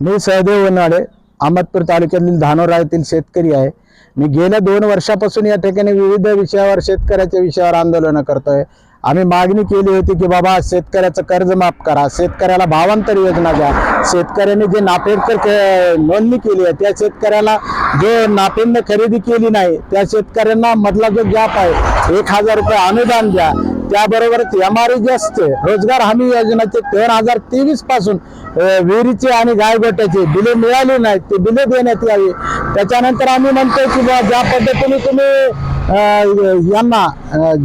मी सहदेव वनाडे अहमदपूर तालुक्यातील धानोरा येथील शेतकरी आहे. मी गेल्या दोन वर्षापासून या ठिकाणी विविध विषयावर शेतकऱ्याच्या विषयावर आंदोलनं करतोय. आम्ही मागणी केली होती की बाबा शेतकऱ्याचं कर्ज माफ करा शेतकऱ्याला भावांतर योजना द्या. शेतकऱ्यांनी जे नाफेडकर क- नोंदणी केली आहे त्या शेतकऱ्याला जो नाफेडनं खरेदी केली नाही त्या शेतकऱ्यांना मधला जो गॅप आहे एक हजार रुपये अनुदान द्या. त्याबरोबरच एम आर जी असते रोजगार हमी योजनेचे दोन हजार तेवीसपासून विहिरीचे आणि गायगोट्याचे बिले मिळाली नाहीत ते बिले देण्यात यावी. त्याच्यानंतर आम्ही म्हणतो की बा ज्या पद्धतीने तुम्ही यांना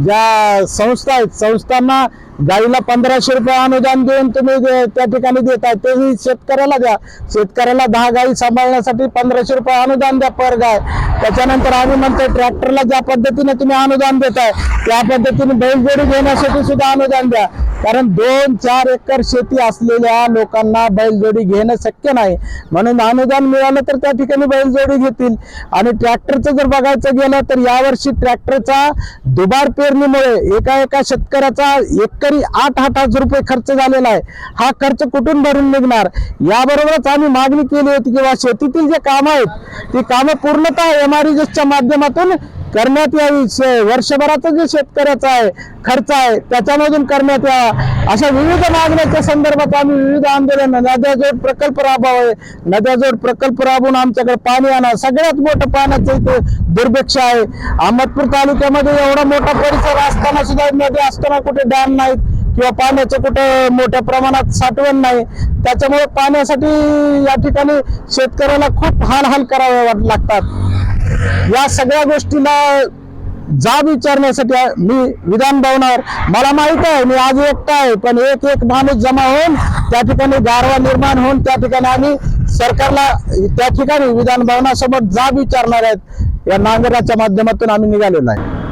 ज्या संस्था आहेत संस्थांना गाईला पंधराशे रुपये अनुदान देऊन तुम्ही जे त्या ठिकाणी देताय तेही शेतकऱ्याला द्या. शेतकऱ्याला दहा गाई सांभाळण्यासाठी पंधराशे रुपये अनुदान द्या पर गाय. त्याच्यानंतर आम्ही म्हणतो ट्रॅक्टरला ज्या पद्धतीने तुम्ही अनुदान देताय त्या पद्धतीने बैलजोडी घेण्यासाठी सुद्धा अनुदान द्या. कारण दोन चार एकर शेती असलेल्या लोकांना बैलजोडी घेणं शक्य नाही. म्हणून अनुदान मिळालं तर त्या ठिकाणी बैलजोडी घेतील. आणि ट्रॅक्टरचं जर बघायचं गेलं तर यावर्षी ट्रॅक्टरचा दुबार पेरणीमुळे एका एका शेतकऱ्याचा एक एकरी आठ आठ हजार रुपये खर्च झालेला आहे. हा खर्च कुठून भरून निघणार? याबरोबरच आम्ही मागणी केली होती किंवा शेतीतील जे कामं आहेत ती कामं पूर्णतः एम आर माध्यमातून करण्यात यावी. वर्षभराचा जे शेतकऱ्याचा आहे खर्च आहे त्याच्यामधून करण्यात यावा. अशा विविध मागण्याच्या संदर्भात आम्ही विविध आंदोलन नद्याजोड प्रकल्प राबवावे. नद्याजोड प्रकल्प राबवून आमच्याकडे पाणी आणा. सगळ्यात मोठं पाण्याचं इथे दुर्भिक्ष आहे. अहमदपूर तालुक्यामध्ये एवढा मोठा परिसर असताना सुद्धा नदी असताना कुठे डॅम नाहीत किंवा पाण्याचं कुठं मोठ्या प्रमाणात साठवण नाही. त्याच्यामुळे पाण्यासाठी या ठिकाणी शेतकऱ्याला खूप हाल करावे लागतात. या सगळ्या गोष्टीला जाब विचारण्यासाठी मी विधान भवनावर मला माहीत आहे मी आज एकटा आहे पण एक एक माणूस जमा होऊन त्या ठिकाणी गारवा निर्माण होऊन त्या ठिकाणी आम्ही सरकारला त्या ठिकाणी विधान भवनासोबत जाब विचारणार आहेत. या नांगराच्या माध्यमातून आम्ही निघालेलो आहे.